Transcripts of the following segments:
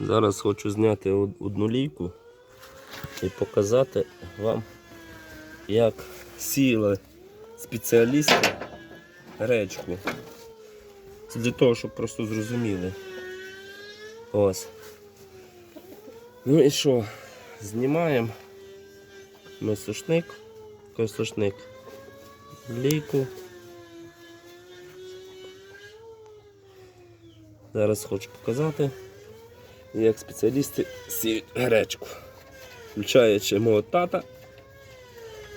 Зараз хочу зняти одну лійку і показати вам, як сіяли спеціалісти речку. Це для того, щоб просто зрозуміли. Ось. Ну і що? Знімаємо ми сушник, сушник, лійку. Зараз хочу показати, як спеціалісти сіють гречку. Включаючи мого тата,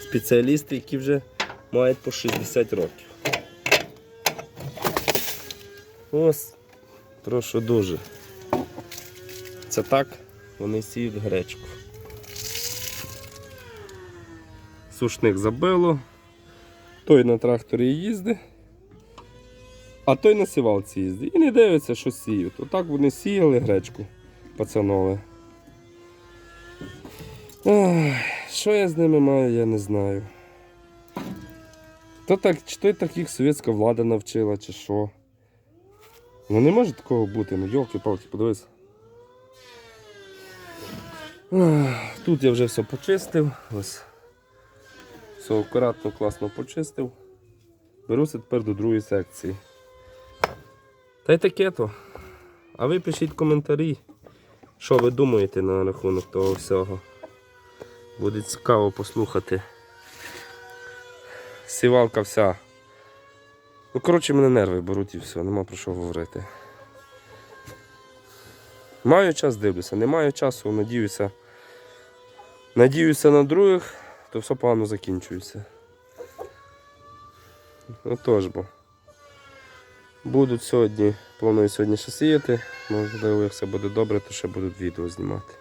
спеціалісти, які вже мають по 60 років. Ось, прошу дуже. Це так вони сіють гречку. Сушник забило, той на тракторі їздить, а той на сівалці їздить. І не дивиться, що сіють. Отак вони сіяли гречку пацанове. Що я з ними маю, я не знаю. То так, чи то так їх совєтська влада навчила, чи що. Ну не може такого бути, ну йолки-палки, подивись. Тут я вже все почистив. Ось. Все акуратно, класно почистив. Беруся тепер до другої секції. Та й таке то. А ви пишіть коментарі, що ви думаєте на рахунок того всього. Буде цікаво послухати. Сівалка вся. Ну, коротше, мене нерви беруть і все, нема про що говорити. Маю час дивлюся, не маю часу, надіюся. Надіюся на других, то все погано закінчується. Отож бо. Будуть сьогодні, планую сьогодні ще сіяти. Можливо, як все буде добре, то ще будуть відео знімати.